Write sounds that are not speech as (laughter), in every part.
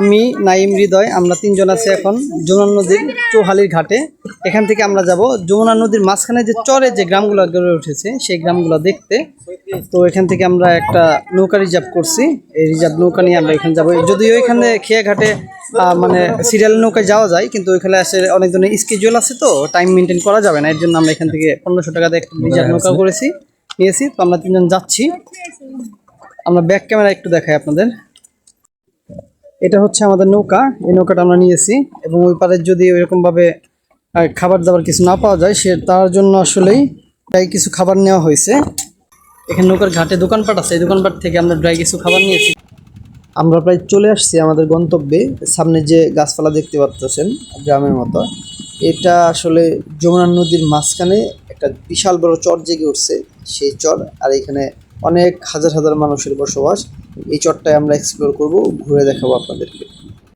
আমি নাইম হৃদয় আমরা তিনজন আছি এখন যমুনা নদীর চৌহালির ঘাটে। এখান থেকে আমরা যাব যমুনা নদীর মাঝখানে যে চরে যে গ্রামগুলো গড়ে উঠেছে সেই গ্রামগুলো দেখতে। তো এখান থেকে আমরা একটা নৌকা রিজার্ভ করছি। এই রিজার্ভ নৌকা নিয়ে আমরা এখানে যাব। যদিও এখানে খেয়ে ঘাটে মানে সিরিয়াল নৌকায় যাওয়া যায় কিন্তু ওইখানে আসে অনেক ধরনের স্কেজুয়াল আছে তো টাইম মেনটেন করা যাবে না। এর জন্য আমরা এখান থেকে পনেরোশো টাকা দিয়ে একটা রিজার্ভ নৌকা করেছি। নিয়েছি। তো আমরা তিনজন যাচ্ছি। আমরা ব্যাক ক্যামেরা একটু দেখাই আপনাদের। এটা হচ্ছে আমাদের নৌকা। এই নৌকাটা আমরা নিয়েছি এবং ওই পারে যদি ওইরকম ভাবে খাবার দাবার কিছু না পাওয়া যায়, সে তার জন্য আসলেই প্রায় কিছু খাবার নেওয়া হয়েছে। এখানে নৌকার ঘাটে দোকানপাট আছে। এই দোকানপাট থেকে আমরা ড্রাই কিছু খাবার নিয়েছি। আমরা প্রায় চলে আসছি আমাদের গন্তব্যে। সামনে যে গাছপালা দেখতে পাচ্ছেন গ্রামের মতো। এটা আসলে যমুনা নদীর মাঝখানে একটা বিশাল বড় চর জেগে উঠছে। সেই চর, আর এখানে অনেক হাজার হাজার মানুষের বসবাস। এই চরটায় আমরা এক্সপ্লোর করব, ঘুরে দেখাবো আপনাদেরকে।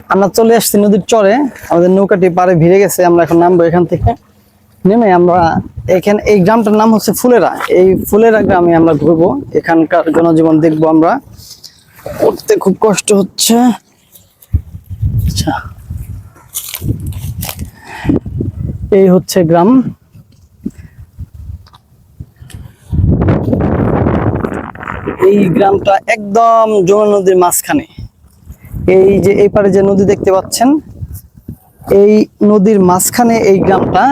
আমরা চলে আসছি নদীর চরে। আমাদের নৌকাটি পারে ভিড়ে গেছে, আমরা এখন নামবো এখান থেকে। নেমে আমরা এখানে, এই গ্রামটার নাম হচ্ছে ফুলেরা। এই ফুলেরা গ্রামে আমরা ঘুরবো। এখানকার জনজীবন দেখব আমরা। উঠতে খুব কষ্ট হচ্ছে। আচ্ছা। এই হচ্ছে গ্রাম। এই গ্রামটা একদম যমুনা নদীর মাঝখানে। এই যে এই পারে যে নদী দেখতে পাচ্ছেন, এই নদীর মাঝখানে এই গ্রামটা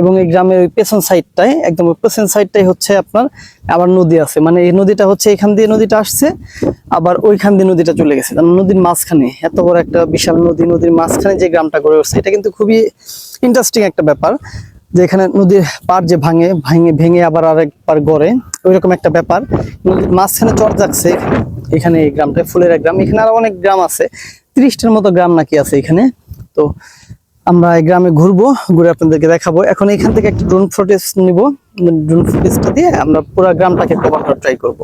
এবং এই গ্রামের ওই পেছন সাইডটাই একদম ওই পেছন সাইডটাই হচ্ছে আপনার আবার নদী আছে। মানে এই নদীটা হচ্ছে এখান দিয়ে নদীটা আসছে, আবার ওইখান দিয়ে নদীটা চলে গেছে। কারণ নদীর মাঝখানে, এত বড় একটা বিশাল নদী, নদীর মাঝখানে যে গ্রামটা গড়ে উঠছে, এটা কিন্তু খুবই ইন্টারেস্টিং একটা ব্যাপার। যে এখানে নদীর পার যে ভাঙে ভাঙে, ভেঙে আবার আরেকবার গড়ে। ওইরকম একটা ব্যাপার। মাঝখানে চর যাচ্ছে, এখানে এই গ্রামটা, ফুলের গ্রাম। এখানে আরও অনেক গ্রাম আছে, ত্রিশটার মতো গ্রাম নাকি আছে এখানে। তো আমরা এই গ্রামে ঘুরবো, ঘুরে আপনাদেরকে দেখাবো। এখন এখান থেকে একটা ড্রোন ফুটেজ নিব। ড্রোন ফুটেজটা দিয়ে আমরা পুরো গ্রামটাকে কভার করার ট্রাই করব।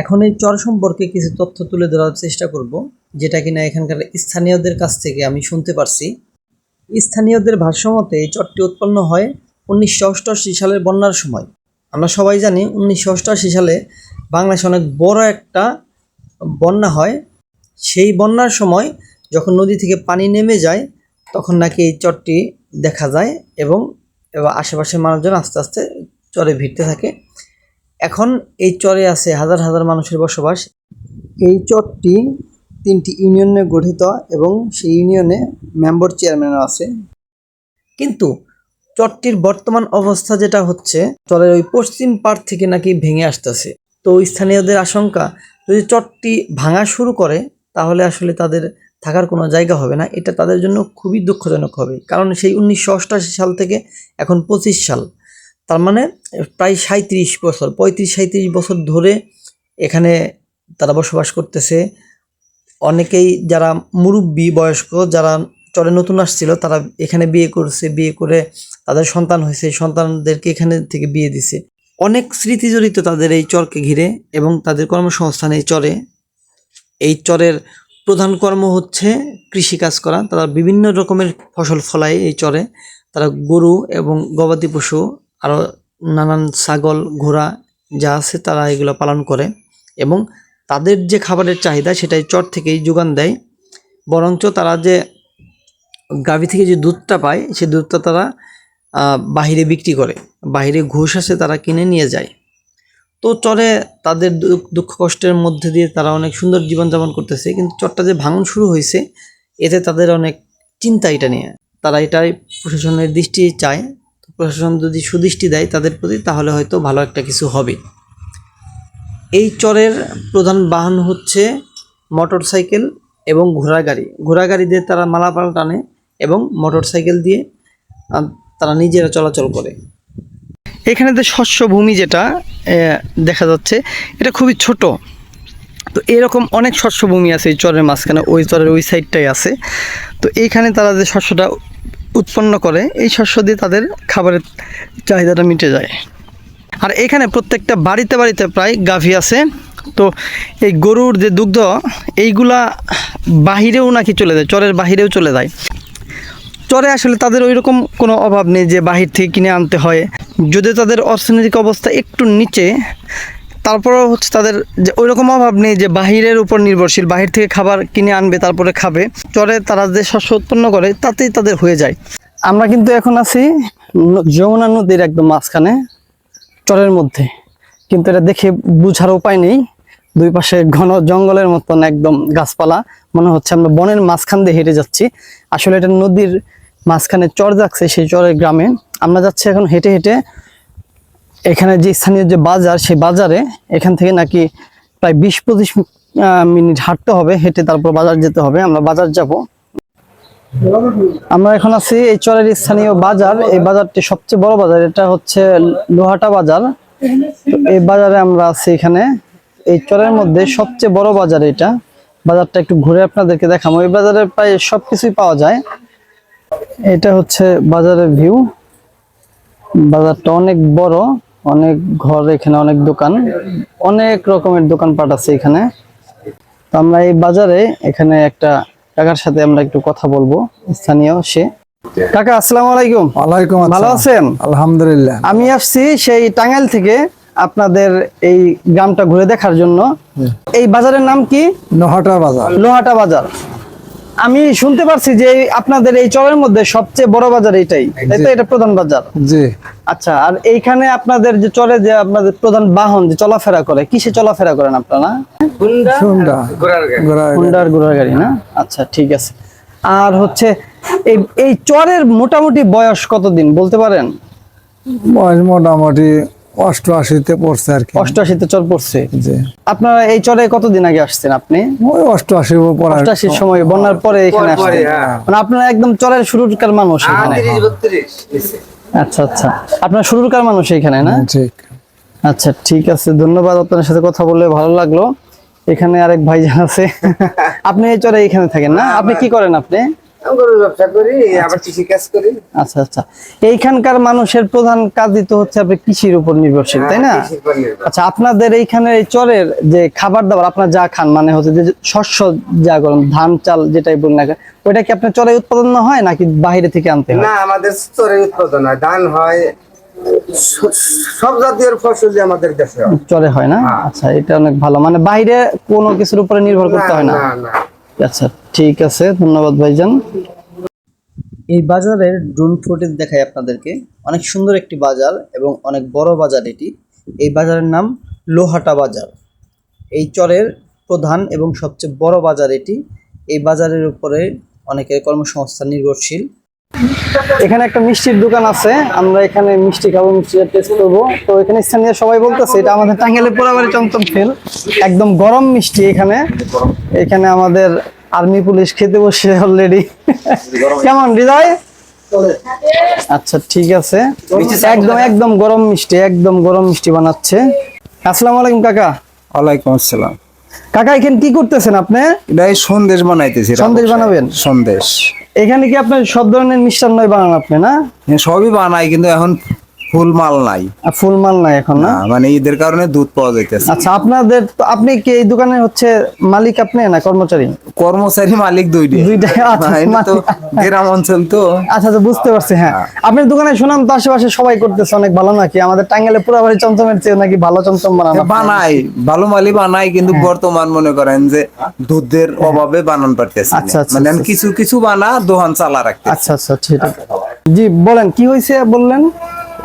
এখন এই চর সম্পর্কে কিছু তথ্য তুলে ধরার চেষ্টা করব, যেটা কিনা এখানকার স্থানীয়দের কাছ থেকে আমি শুনতে পারছি। স্থানীয়দের ভাষ্যমতে এই চরটি উৎপন্ন হয় উনিশশো অষ্টআশি সালের বন্যার সময়। আমরা সবাই জানি উনিশশো অষ্টআশি সালে বাংলাদেশে অনেক বড় একটা বন্যা হয়। সেই বন্যার সময় যখন নদী থেকে পানি নেমে যায়, তখন নাকি এই চরটি দেখা যায় এবং আশেপাশের মানুষজন আস্তে আস্তে চরে ভিড়তে থাকে। এখন এই চরে আছে হাজার হাজার মানুষের বসবাস। এই চরটি তিনটি ইউনিয়নে গঠিত এবং সেই ইউনিয়নে মেম্বার চেয়ারম্যানও আছে। কিন্তু চরটির বর্তমান অবস্থা যেটা হচ্ছে চরের ওই পশ্চিম পাড় থেকে নাকি ভেঙে আসতেছে। তো স্থানীয়দের আশঙ্কা, যদি চরটি ভাঙা শুরু করে, তাহলে আসলে তাদের থাকার কোনো জায়গা হবে না। এটা তাদের জন্য খুবই দুঃখজনক হবে। কারণ সেই উনিশশো সাল থেকে এখন পঁচিশ সাল। তার মানে প্রায় সাঁত্রিশ বছর, পঁয়ত্রিশ সাঁত্রিশ বছর ধরে এখানে তারা বসবাস করতেছে। অনেকেই যারা মুরব্বী বয়স্ক, যারা চরে নতুন আসছিল, তারা এখানে বিয়ে করছে, বিয়ে করে তাদের সন্তান হয়েছে সন্তানদেরকে এখানে থেকে বিয়ে দিছে। অনেক স্মৃতি জড়িত তাদের এই চরকে ঘিরে এবং তাদের কর্মসংস্থান এই চরে। এই চরের প্রধান কর্ম হচ্ছে কৃষিকাজ করা। তারা বিভিন্ন রকমের ফসল ফলায় এই চরে। তারা গরু এবং গবাদি পশু আরও নানান ছাগল, ঘোড়া যা আছে তারা এগুলো পালন করে এবং তাদের যে খাবারের চাহিদা সেটাই চর থেকেই যোগান দেয়। বরঞ্চ তারা যে গাভী থেকে যে দুধটা পায় সেই দুধটা তারা বাহিরে বিক্রি করে। বাহিরে ঘুষ আসে, তারা কিনে নিয়ে যায়। তো চরে তাদের দুঃখ- কষ্টের মধ্যে দিয়ে তারা অনেক সুন্দর জীবনযাপন করতেছে। কিন্তু চরটা যে ভাঙন শুরু হয়েছে, এতে তাদের অনেক চিন্তা এটা নিয়ে। তারা এটাই প্রশাসনের দৃষ্টি চায়। প্রশাসন যদি সুদৃষ্টি দেয় তাদের প্রতি, তাহলে হয়তো ভালো একটা কিছু হবে। এই চরের প্রধান বাহন হচ্ছে মোটর সাইকেল এবং ঘোড়া গাড়ি ঘোড়া গাড়ি দিয়ে তারা মালাপাল টানে। এবং মোটর সাইকেল দিয়ে তারা নিজেরা চলাচল করে। এখানে যে শস্য ভূমি যেটা দেখা যাচ্ছে, এটা খুবই ছোট। তো এরকম অনেক শস্য ভূমি আছে এই চরের মাঝখানে, ওই চরের ওই সাইডটাই আছে। তো এইখানে তারা যে শস্যটা উৎপন্ন করে, এই শস্য দিয়ে তাদের খাবারের চাহিদাটা মিটে যায়। আর এখানে প্রত্যেকটা বাড়িতে বাড়িতে প্রায় গাভী আছে। তো এই গরুর যে দুগ্ধ, এইগুলা বাহিরেও নাকি চলে যায়, চরের বাহিরেও চলে যায়। চরে আসলে তাদের ওই রকম কোনো অভাব নেই যে বাহির থেকে কিনে আনতে হয়। যদি তাদের অর্থনৈতিক অবস্থা একটু নিচে, তারপরেও হচ্ছে তাদের যে ওই রকম অভাব নেই যে বাহিরের উপর নির্ভরশীল, বাহির থেকে খাবার কিনে আনবে, তারপরে খাবে। চরে তারা যে শস্য উৎপন্ন করে, তাতেই তাদের হয়ে যায়। আমরা কিন্তু এখন আছি যমুনা নদীর একদম মাঝখানে, চরের মধ্যে। কিন্তু এটা দেখে বুঝার উপায় নেই। দুই পাশে ঘন জঙ্গলের মতন একদম গাছপালা। মনে হচ্ছে আমরা বনের মাঝখান দিয়ে হেঁটে যাচ্ছি। আসলে এটা নদীর মাঝখানে চর যাচ্ছে সেই চরের গ্রামে। আমরা যাচ্ছি এখন হেঁটে হেঁটে এখানে যে স্থানীয় যে বাজার, সেই বাজারে এখান থেকে নাকি প্রায় বিশ পঁচিশ মিনিট হাঁটতে হবে, হেঁটে তারপর বাজার যেতে হবে। আমরা বাজার যাব। আমরা এখন আছি এই চরের স্থানীয় বাজার। এই বাজারটি সবচেয়ে বড় বাজার, এটা হচ্ছে লোহাটা বাজার। এই বাজারে আমরা আছি এখানে। এই চরের মধ্যে সবচেয়ে বড় বাজার এটা। বাজারটা একটু ঘুরে আপনাদেরকে দেখাবো। এই বাজারে প্রায় সবকিছুই পাওয়া যায়। এটা হচ্ছে বাজারের ভিউ। বাজারটা অনেক বড় অনেক ঘর এখানে অনেক দোকান। অনেক রকমের দোকানপাট আছে এখানে। তো আমরা এই বাজারে এখানে একটা কাকার সাথে আমরা একটু কথা বলব স্থানীয় সে। কাকা আসসালামু আলাইকুম। ওয়ালাইকুম ভালো আছেন? আলহামদুলিল্লাহ। আমি আসছি সেই টাঙ্গাইল থেকে আপনাদের এই গ্রামটা ঘুরে দেখার জন্য। এই বাজারের নাম কি? নহটা বাজার। লোহাটা বাজার। আমি শুনতে পারছি যে আপনাদের এই চরের মধ্যে সবচেয়ে বড় বাজার এটাই। তাই তো এটা প্রধান বাজার? জি। আচ্ছা আর এইখানে আপনাদের যে চরে যে আপনাদের প্রধান বাহন যে চলাফেরা করে কিসে চলাফেরা করেন আপনারা? হুন্ডার ঘোড়ার গাড়ি না? আচ্ছা ঠিক আছে। আর হচ্ছে এই এই চরের মোটামুটি বয়স কতদিন বলতে পারেন? বয়স মোটামুটি অষ্টআশিতে পড়ছে আর কি। অষ্টআশিতে চর পড়ছে? আপনারা এই চরে কতদিন আগে আসছেন আপনি? ওই অষ্টআশি পড়ার অষ্টাশির সময় বন্যার পরে এখানে আসছেন। মানে আপনারা একদম চরের শুরুকার মানুষ এখানে। আচ্ছা আচ্ছা। আপনার শুরুকার মানুষ এখানে না? ঠিক। আচ্ছা ঠিক আছে। ধন্যবাদ আপনার সাথে কথা বলে ভালো লাগল। এখানে আরেক ভাইজান আছে। (laughs) আপনি এই চরে এখানে থাকেন না? আপনি কি করেন আপনি? গরুর ব্যবসা করি আবার কৃষি কাজ করি। আচ্ছা আচ্ছা। এইখানকার মানুষের প্রধান কাজই তো হচ্ছে আপনি কৃষির উপর নির্ভরশীল তাই না। আচ্ছা আপনাদের এইখানে এই চরের যে খাবার দাবার আপনার যা খান মানে হচ্ছে যে শস্য যা করেন ধান চাল যেটাই বলেন না ওইটা কি আপনার চরে উৎপাদন হয় নাকি বাইরে থেকে আনতে হয়? না আমাদের স্তরে উৎপাদন হয়। ধান হয় সব জাতীয় ফসল আমাদের দেশে হয়। চরে হয় না? হ্যাঁ। আচ্ছা এটা অনেক ভালো। মানে বাইরে কোনো কিছুর উপরে নির্ভর করতে হয় না। আচ্ছা ঠিক আছে, ধন্যবাদ ভাইজান। এই বাজারের ড্রোন ফুটেজ দেখাই আপনাদেরকে। অনেক সুন্দর একটি বাজার এবং অনেক বড় বাজার এটি। এই বাজারের নাম লোহাটা বাজার। এই চরের প্রধান এবং সবচেয়ে বড় বাজার এটি। এই বাজারের উপরে অনেকের কর্মসংস্থান নির্ভরশীল। এখানে একটা মিষ্টির দোকান আছে আমরা এখানে মিষ্টি খাব মিষ্টি টেস্ট করব। তো এখানে স্থানীয় সবাই বলতেছে এটা আমাদের টাঙ্গেলের পোড়াবাড়ি চমচম ফেল একদম গরম মিষ্টি এখানে। এখানে আমাদের আর্মি পুলিশ খেতে বসে অলরেডি কেমন হৃদয় আচ্ছা ঠিক আছে। একদম একদম গরম মিষ্টি একদম গরম মিষ্টি বানাচ্ছে। আসসালামু আলাইকুম কাকা। ওয়ালাইকুম আসসালাম। কাকা এখানে কি করতেছেন আপনি? এটা সন্দেশ বানাইতেছি সন্দেশ বানাবেন? সন্দেশ। এখানে কি আপনার সব ধরনের মিষ্টান্নই বানান আপনি না? সবই বানাই কিন্তু এখন ফুল মাল নাই। ফুল মাল নাই এখন না? মানে ঈদের কারণে দুধ পাওয়া যাইতেছে। আচ্ছা আপনাদের আপনি কি এই দোকানের হচ্ছে মালিক আপনি না কর্মচারী? কর্মচারী মালিক দুইটা আচ্ছা, তো গ্রাম অঞ্চল তো। আচ্ছা আচ্ছা বুঝতে পারছি হ্যাঁ। আপনার দোকানে শুনাম তো আশেপাশে সবাই করতেছে অনেক ভালো নাকি? আমাদের টাঙ্গালে পুরো বাড়ি চমচমের চেয়ে নাকি ভালো চমচম বানানো বানাই ভালো মালি বানাই কিন্তু বর্তমান মনে করেন যে দুধের অভাবে বানান পারতেছে আচ্ছা, মানে। কিছু কিছু বানা দোকান চালা রাখতে আচ্ছা আচ্ছা ঠিক জি বলেন কি হয়েছে বললেন?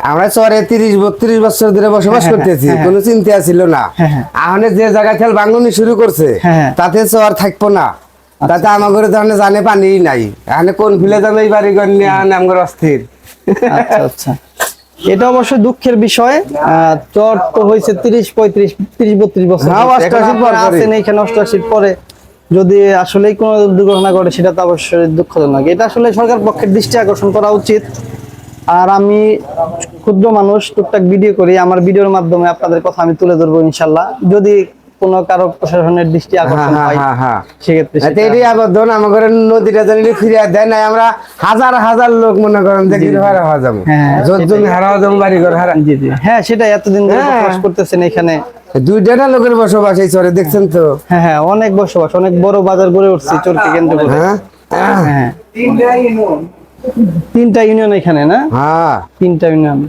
আমরা চরে তিরিশ বত্রিশ বছর ধরে বসবাস হ্যাঁ, করতেছি হ্যাঁ, কোনো চিন্তা ছিল না। হ্যাঁ, হ্যাঁ। আহনে যে জায়গা খেল বাঙ্গনি শুরু করছে হ্যাঁ। তাতে চর থাকব না। তাতে আমাদের ধরনের জানে পানি নাই। এখানে কোন ফিলে যাবে এই বাড়ি নিয়ে অস্থির। আচ্ছা আচ্ছা। এটা অবশ্য দুঃখের বিষয়। চর তো হয়েছে তিরিশ পঁয়ত্রিশ তিরিশ বত্রিশ বছর হ্যাঁ, আছেন এইখানে অষ্টআশির পরে। যদি আসলেই কোনো দুর্ঘটনা ঘটে সেটা তো অবশ্যই দুঃখজনক। এটা আসলে সরকার পক্ষের দৃষ্টি আকর্ষণ করা উচিত। আর আমি ক্ষুদ্র মানুষ টুকটাক ভিডিও করি আমার ভিডিওর মাধ্যমে আপনাদের কথা আমি তুলে ধরবো ইনশাল্লাহ। যদি কোনো কারও প্রশাসনের দৃষ্টি আকর্ষণ হ্যাঁ, হয় হ্যাঁ, হ্যাঁ। সেক্ষেত্রে এটাই আবদ্ধন আমাদের নদীটা জানি ফিরিয়ে দেয় নাই আমরা হাজার হাজার লোক মনে করেন যে হারা হওয়া যাব। হ্যাঁ, হারা হওয়া যাব বাড়ি ঘর হারা। জি জি। হ্যাঁ সেটাই এতদিন ধরে হ্যাঁ। বসবাস করতেছেন এখানে। দুইটা লোকের বসবাস এই চরে দেখছেন তো? হ্যাঁ হ্যাঁ অনেক বসবাস অনেক বড় বাজার গড়ে উঠছে চোরকে কেন্দ্র করে হ্যাঁ। হ্যাঁ। তিনটা ইউনিয়ন এখানে না? হ্যাঁ। তিনটা ইউনিয়ন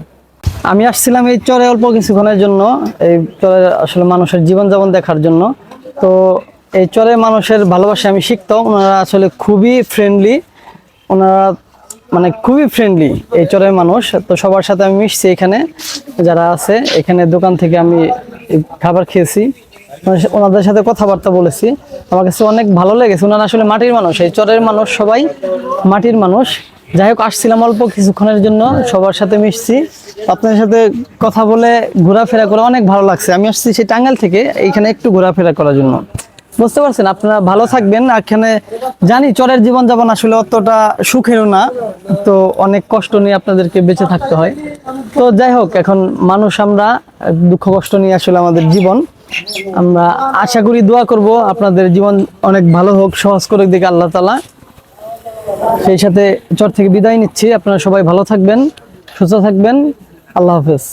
আমি আসছিলাম এই চরে অল্প কিছুক্ষণের জন্য এই চরে আসলে মানুষের জীবনযাপন দেখার জন্য। তো এই চরে মানুষের ভালোবাসা আমি শিখতাম ওনারা আসলে খুবই ফ্রেন্ডলি ওনারা মানে খুবই ফ্রেন্ডলি এই চরের মানুষ। তো সবার সাথে আমি মিশছি এখানে যারা আছে এখানে দোকান থেকে আমি খাবার খেয়েছি। ওনাদের সাথে কথাবার্তা বলেছি। আমার কাছে অনেক ভালো লেগেছে ওনারা আসলে মাটির মানুষ এই চরের মানুষ সবাই মাটির মানুষ। যাই হোক, আসছিলাম অল্প কিছুক্ষণের জন্য, সবার সাথে মিশছি। আপনাদের সাথে কথা বলে ঘোরাফেরা করে অনেক ভালো লাগছে। আমি আসছি সেই টাঙ্গাইল থেকে, এইখানে একটু ঘোরাফেরা করার জন্য। বুঝতে পারছেন? আপনারা ভালো থাকবেন। এখানে জানি চরের জীবনযাপন আসলে অতটা সুখেরও না, তো অনেক কষ্ট নিয়ে আপনাদেরকে বেঁচে থাকতে হয়। তো যাই হোক, এখন মানুষ আমরা, দুঃখ কষ্ট নিয়ে আসলে আমাদের জীবন। আমরা আশা করি, দোয়া করব, আপনাদের জীবন অনেক ভালো হোক, সহজ করে দিকে আল্লাহ তালা সেই সাথে চর থেকে বিদায় নিচ্ছি। আপনারা সবাই ভালো থাকবেন সুস্থ থাকবেন। আল্লাহ হাফেজ।